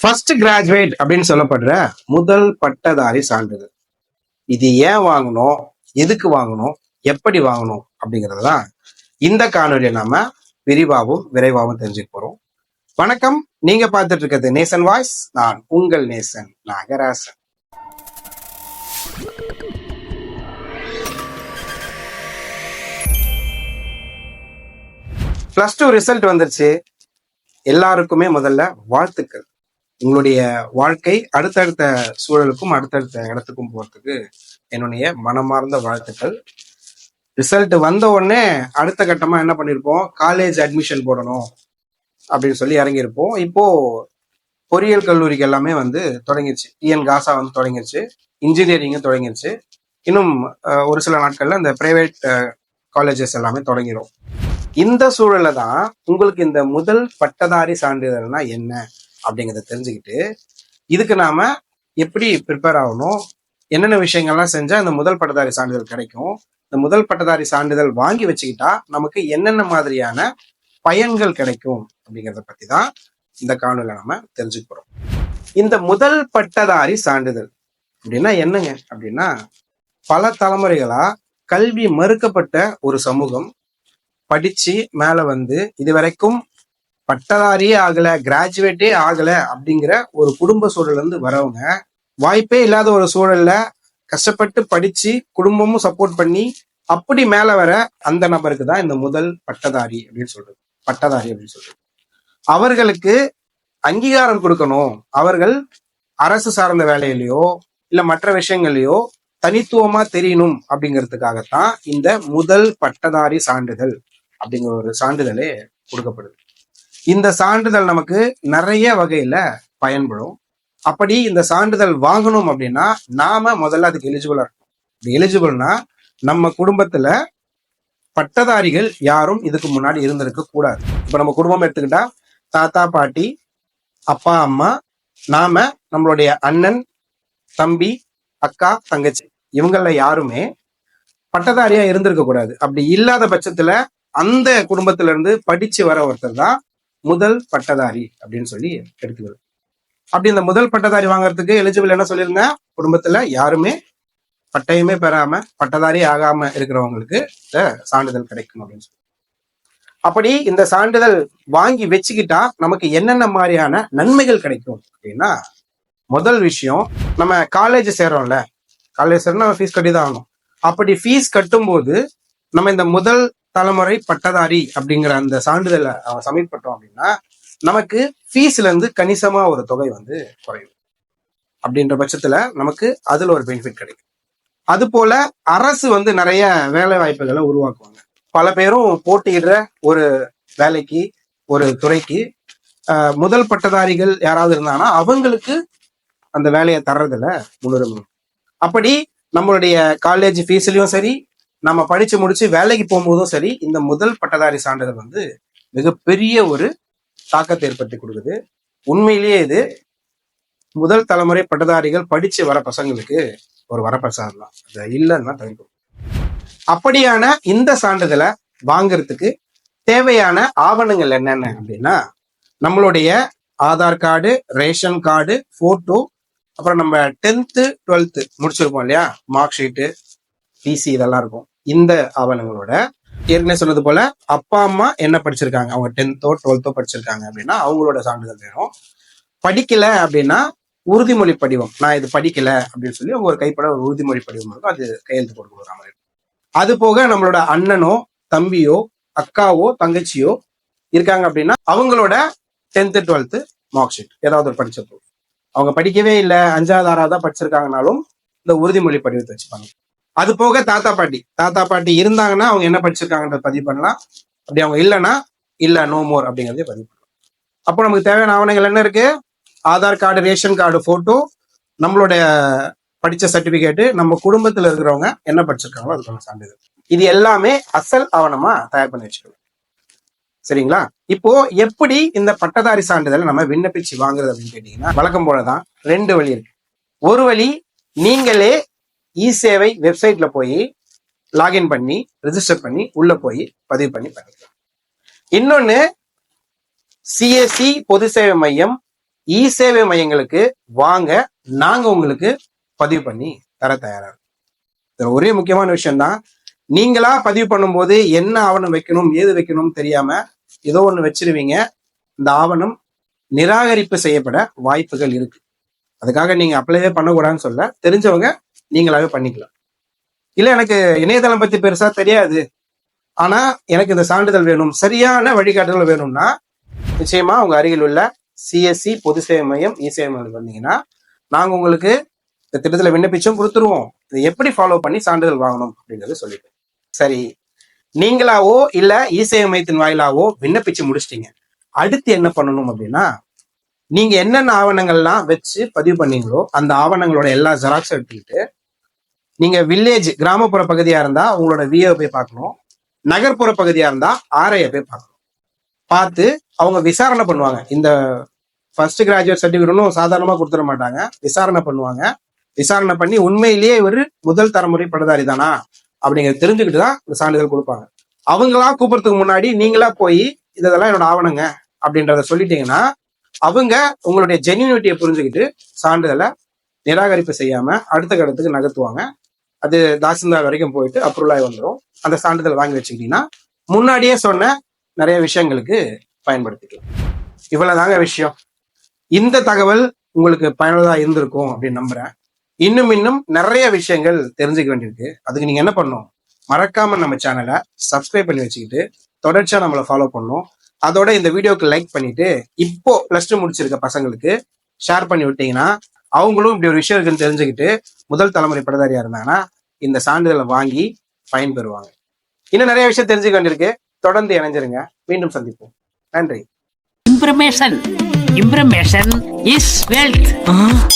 First graduate அப்படின்னு சொல்லப்படுற முதல் பட்டதாரி சான்றிதழ். இது ஏன் வாங்கணும்? எதுக்கு வாங்கணும்? எப்படி வாங்கணும்? அப்படிங்கிறது தான் இந்த காணொலியை நாம விரிவாகவும் விரைவாகவும் தெரிஞ்சுக்க போறோம். வணக்கம். நீங்க பார்த்துட்டு இருக்கிறது நேசன் வாய்ஸ். நான் உங்கள் Nesan Nagarajan. Plus two result வந்துருச்சு. எல்லாருக்குமே முதல்ல வாழ்த்துக்கள். உங்களுடைய வாழ்க்கை அடுத்தடுத்த சூழலுக்கும் அடுத்தடுத்த இடத்துக்கும் போறதுக்கு என்னுடைய மனமார்ந்த வாழ்த்துக்கள். ரிசல்ட் வந்த உடனே அடுத்த கட்டமா என்ன பண்ணிருப்போம்? காலேஜ் அட்மிஷன் போடணும் அப்படின்னு சொல்லி இறங்கியிருப்போம். இப்போ பொறியியல் கல்லூரிக்கு எல்லாமே வந்து தொடங்கிருச்சு. டிஎன் காசா வந்து தொடங்கிருச்சு. இன்ஜினியரிங்கும் தொடங்கிருச்சு. இன்னும் ஒரு சில நாட்கள்ல இந்த பிரைவேட் காலேஜஸ் எல்லாமே தொடங்கிடும் இந்த சூழல்ல தான் உங்களுக்கு இந்த முதல் பட்டதாரி சான்றிதழ்னா என்ன? அப்படிங்கிறத தெரிஞ்சுக்கிட்டு இதுக்கு நாம எப்படி ப்ரிப்பேர் ஆகணும் என்னென்ன விஷயங்கள்லாம் செஞ்சால் இந்த முதல் பட்டதாரி சான்றிதழ் கிடைக்கும் இந்த முதல் பட்டதாரி சான்றிதழ் வாங்கி வச்சுக்கிட்டா நமக்கு என்னென்ன மாதிரியான பயன்கள் கிடைக்கும் அப்படிங்கிறத பற்றி தான் இந்த காணொலியில் நம்ம தெரிஞ்சுக்க போகிறோம் இந்த முதல் பட்டதாரி சான்றிதழ் அப்படின்னா என்னங்க? அப்படின்னா பல தலைமுறைகளா கல்வி மறுக்கப்பட்ட ஒரு சமூகம் படிச்சு மேல வந்து இதுவரைக்கும் பட்டதாரியே ஆகல கிராஜுவேட்டே ஆகல அப்படிங்கிற ஒரு குடும்ப சூழல்ல இருந்து வரவங்க வாய்ப்பே இல்லாத ஒரு சூழல்ல கஷ்டப்பட்டு படிச்சு குடும்பமும் சப்போர்ட் பண்ணி அப்படி மேல வர அந்த நபருக்கு தான் இந்த முதல் பட்டதாரி அப்படின்னு சொல்றது. பட்டதாரி அப்படின்னு சொல்றது. அவர்களுக்கு அங்கீகாரம் கொடுக்கணும். அவர்கள் அரசு சார்ந்த வேலையிலையோ இல்ல மற்ற விஷயங்களையோ தனித்துவமா தெரியணும் அப்படிங்கிறதுக்காகத்தான் இந்த முதல் பட்டதாரி சான்றிதழ் அப்படிங்கிற ஒரு சான்றிதழே கொடுக்கப்படுது. இந்த சான்றிதழ் நமக்கு நிறைய வகையில பயன்படும். அப்படி இந்த சான்றிதழ் வாங்கணும் அப்படின்னா நாம முதல்ல அதுக்கு எலிஜிபிளா இருக்கணும். எலிஜிபிள்னா நம்ம குடும்பத்துல பட்டதாரிகள் யாரும் இதுக்கு முன்னாடி இருந்திருக்க கூடாது. இப்ப நம்ம குடும்பம் எடுத்துக்கிட்டா தாத்தா பாட்டி அப்பா அம்மா நாம நம்மளுடைய அண்ணன் தம்பி அக்கா தங்கச்சி இவங்கள யாருமே பட்டதாரியா இருந்திருக்க கூடாது. அப்படி இல்லாத பட்சத்துல அந்த குடும்பத்துல இருந்து படிச்சு வர ஒருத்தர் தான் முதல் பட்டதாரி அப்படின்னு சொல்லி எடுத்துக்கிறது அப்படி இந்த முதல் பட்டதாரி வாங்குறதுக்கு எலிஜிபிள் என்ன சொல்லியிருந்தேன் குடும்பத்துல யாருமே பட்டயமே பெறாம பட்டதாரி ஆகாம இருக்கிறவங்களுக்கு இந்த சான்றிதழ் கிடைக்கும் அப்படின்னு சொல்லி. அப்படி இந்த சான்றிதழ் வாங்கி வச்சுக்கிட்டா நமக்கு என்னென்ன மாதிரியான நன்மைகள் கிடைக்கும் அப்படின்னா முதல் விஷயம் நம்ம காலேஜ் சேர்றோம்ல. காலேஜ் சேர்றோம் நம்ம ஃபீஸ் கட்டி தான் ஆகணும். அப்படி ஃபீஸ் கட்டும்போது நம்ம இந்த முதல் தலைமுறை பட்டதாரி அப்படிங்கிற அந்த சான்றிதழை சப்மிட் பண்றோம் அப்படின்னா நமக்கு ஃபீஸ்ல இருந்து கணிசமா ஒரு தொகை வந்து குறையும். அப்படின்ற பட்சத்துல நமக்கு அதுல ஒரு பெனிஃபிட் கிடைக்கும். அது போல அரசு வந்து நிறைய வேலை வாய்ப்புகளை உருவாக்குவாங்க. பல பேரும் போட்டியிடுற ஒரு வேலைக்கு ஒரு துறைக்கு முதல் பட்டதாரிகள் யாராவது இருந்தாங்கன்னா அவங்களுக்கு அந்த வேலையை தர்றதுல முன்னுரிமை அப்படி நம்மளுடைய காலேஜ் ஃபீஸ்லயும் சரி நம்ம படிச்சு முடிச்சு வேலைக்கு போகும்போதும் சரி இந்த முதல் பட்டதாரி சான்றிதழ் வந்து மிகப்பெரிய ஒரு தாக்கத்தை ஏற்படுத்தி கொடுக்குது. உண்மையிலேயே இது முதல் தலைமுறை பட்டதாரிகள் படிச்சு வர பசங்களுக்கு ஒரு வரப்பிரசாதம் தான். அது இல்லைன்னா தவிர்க்கும் அப்படியான இந்த சான்றிதழை வாங்குறதுக்கு தேவையான ஆவணங்கள் என்னென்ன அப்படின்னா நம்மளுடைய Aadhaar card ration card photo அப்புறம் நம்ம டென்த்து டுவெல்த்து முடிச்சிருப்போம் இல்லையா? மார்க் ஷீட்டு பிசி இதெல்லாம் இருக்கும். இந்த ஆவணங்களோட ஏற்கனவே சொன்னது போல அப்பா அம்மா என்ன படிச்சிருக்காங்க? அவங்க டென்த்தோ டுவெல்த்தோ படிச்சிருக்காங்க அப்படின்னா அவங்களோட சான்றிதழ் வேணும். படிக்கல அப்படின்னா உறுதிமொழி படிவம் நான் இது படிக்கல அப்படின்னு சொல்லி அவங்க ஒரு கைப்பட ஒரு உறுதிமொழி படிவம் இருக்கும். அது கையெழுத்து போட்டு கொடுக்குற மாதிரி அது போக நம்மளோட அண்ணனோ தம்பியோ அக்காவோ தங்கச்சியோ இருக்காங்க அப்படின்னா அவங்களோட டென்த்து டுவெல்த்து மார்க் ஷீட் ஏதாவது ஒரு படிச்ச அவங்க படிக்கவே இல்லை அஞ்சாவது ஆறாவது தான் படிச்சிருக்காங்கனாலும் இந்த உறுதிமொழி படிவத்தை வச்சுப்பாங்க. அது போக தாத்தா பாட்டி. தாத்தா பாட்டி இருந்தாங்கன்னா அவங்க என்ன படிச்சிருக்காங்கன்றத பதிவு பண்ணலாம். அப்படி அவங்க இல்லைன்னா இல்ல நோ மோர் அப்படிங்கிறதே பதிவு பண்ணலாம். அப்போ நமக்கு தேவையான ஆவணங்கள் என்ன இருக்கு? Aadhaar card ration card photo நம்மளுடைய படிச்ச சர்டிபிகேட்டு நம்ம குடும்பத்தில் இருக்கிறவங்க என்ன படிச்சிருக்காங்களோ அதுக்கான சான்றிதழ். இது எல்லாமே அசல் ஆவணமா தயார் பண்ணி வச்சுக்கணும். சரிங்களா? இப்போ எப்படி இந்த பட்டதாரி சான்றிதழை நம்ம விண்ணப்பிச்சு வாங்குறது அப்படின்னு கேட்டீங்கன்னா வழக்கம் போலதான் ரெண்டு வழி இருக்கு. ஒரு வழி நீங்களே இ சேவை வெப்சைட்ல போய் லாகின் பண்ணி ரிஜிஸ்டர் பண்ணி உள்ள போய் பதிவு பண்ணி பண்ணிக்கலாம் இன்னொன்னு சிஎஸ்சி பொது சேவை மையம் இ சேவை மையங்களுக்கு வாங்க நாங்க உங்களுக்கு பதிவு பண்ணி தர தயாரா இருக்கோம். ஒரே முக்கியமான விஷயம் தான் நீங்களா பதிவு பண்ணும்போது என்ன ஆவணம் வைக்கணும் ஏது வைக்கணும் தெரியாம ஏதோ ஒண்ணு வச்சிருவீங்க இந்த ஆவணம் நிராகரிப்பு செய்யப்பட வாய்ப்புகள் இருக்கு அதுக்காக நீங்க அப்ளைவே பண்ணக்கூடாதுன்னு சொல்ல தெரிஞ்சவங்க நீங்களாவே பண்ணிக்கலாம். இல்ல எனக்கு இணையதளம் பத்தி பெருசா தெரியாது. ஆனா எனக்கு இந்த சான்றிதழ் வேணும் சரியான வழிகாட்டுதல் வேணும்னா நிச்சயமா உங்க அருகில் உள்ள சிஎஸ்சி பொது சேவை மையம் இ சேவை மையம் வந்தீங்கன்னா நாங்க உங்களுக்கு இந்த திட்டத்துல விண்ணப்பிச்சும் கொடுத்துருவோம். இதை எப்படி ஃபாலோ பண்ணி சான்றிதழ் வாங்கணும் அப்படிங்கறத சொல்லிட்டேன் சரி நீங்களாவோ இல்ல இ சேவை மையத்தின் வாயிலாவோ விண்ணப்பிச்சு முடிச்சிட்டீங்க. அடுத்து என்ன பண்ணணும் அப்படின்னா நீங்க என்னென்ன ஆவணங்கள்லாம் வச்சு பதிவு பண்ணீங்களோ அந்த ஆவணங்களோட எல்லா ஜெராக்ஸும் எடுத்துக்கிட்டு நீங்க வில்லேஜ் கிராமப்புற பகுதியா இருந்தா உங்களோட விஏ போய் பார்க்கணும். நகர்ப்புற பகுதியா இருந்தா ஆர்ஐ போய் பார்க்கணும். பார்த்து அவங்க விசாரணை பண்ணுவாங்க. இந்த ஃபர்ஸ்ட் கிராஜுவேட் சர்டிஃபிகேட்னும் சாதாரணமா கொடுத்துட மாட்டாங்க. விசாரணை பண்ணுவாங்க. விசாரணை பண்ணி உண்மையிலேயே இவர் முதல் தலைமுறை பட்டதாரி தானா? அப்படிங்கிறத தெரிஞ்சுக்கிட்டு தான் இந்த சான்றிதழ் கொடுப்பாங்க. அவங்களா கூப்பிடுறதுக்கு முன்னாடி நீங்களா போய் இதெல்லாம் என்னோட ஆவணங்க அப்படின்றத சொல்லிட்டீங்கன்னா அவங்க உங்களுடைய ஜென்யூனிட்டியை புரிஞ்சுக்கிட்டு சான்றிதழை நிராகரிப்பு செய்யாம அடுத்த கட்டத்துக்கு நகர்த்துவாங்க. அது தாசில்தார் வரைக்கும் போயிட்டு அப்ரூவல் ஆகி வந்துடும் அந்த சான்றிதழ் வாங்கி வச்சுக்கிட்டீங்கன்னா முன்னாடியே சொன்ன நிறைய விஷயங்களுக்கு பயன்படுத்திக்கலாம். இவ்வளவுதாங்க விஷயம். இந்த தகவல் உங்களுக்கு பயனுள்ளதா இருந்திருக்கும் அப்படின்னு நம்புறேன். இன்னும் இன்னும் நிறைய விஷயங்கள் தெரிஞ்சுக்க வேண்டியிருக்கு. அதுக்கு நீங்க என்ன பண்ணணும்? மறக்காம நம்ம சேனலை சப்ஸ்கிரைப் பண்ணி வச்சுக்கிட்டு தொடர்ச்சியா நம்மளை ஃபாலோ பண்ணும் அதோட இந்த வீடியோக்கு லைக் பண்ணிட்டு இப்போ பிளஸ் டூ முடிச்சிருக்க பசங்களுக்கு ஷேர் பண்ணி விட்டீங்கன்னா அவங்களும் இப்படி ஒரு விஷயம் இருக்குன்னு தெரிஞ்சுக்கிட்டு முதல் தலைமுறை பட்டதாரியா இருந்தாங்கன்னா இந்த சான்றிதழை வாங்கி பயன்பெறுவாங்க. இன்னும் நிறைய விஷயம் தெரிஞ்சுக்க வேண்டியிருக்கு. தொடர்ந்து இணைஞ்சிருங்க. மீண்டும் சந்திப்போம். நன்றி. Information. Information is wealth.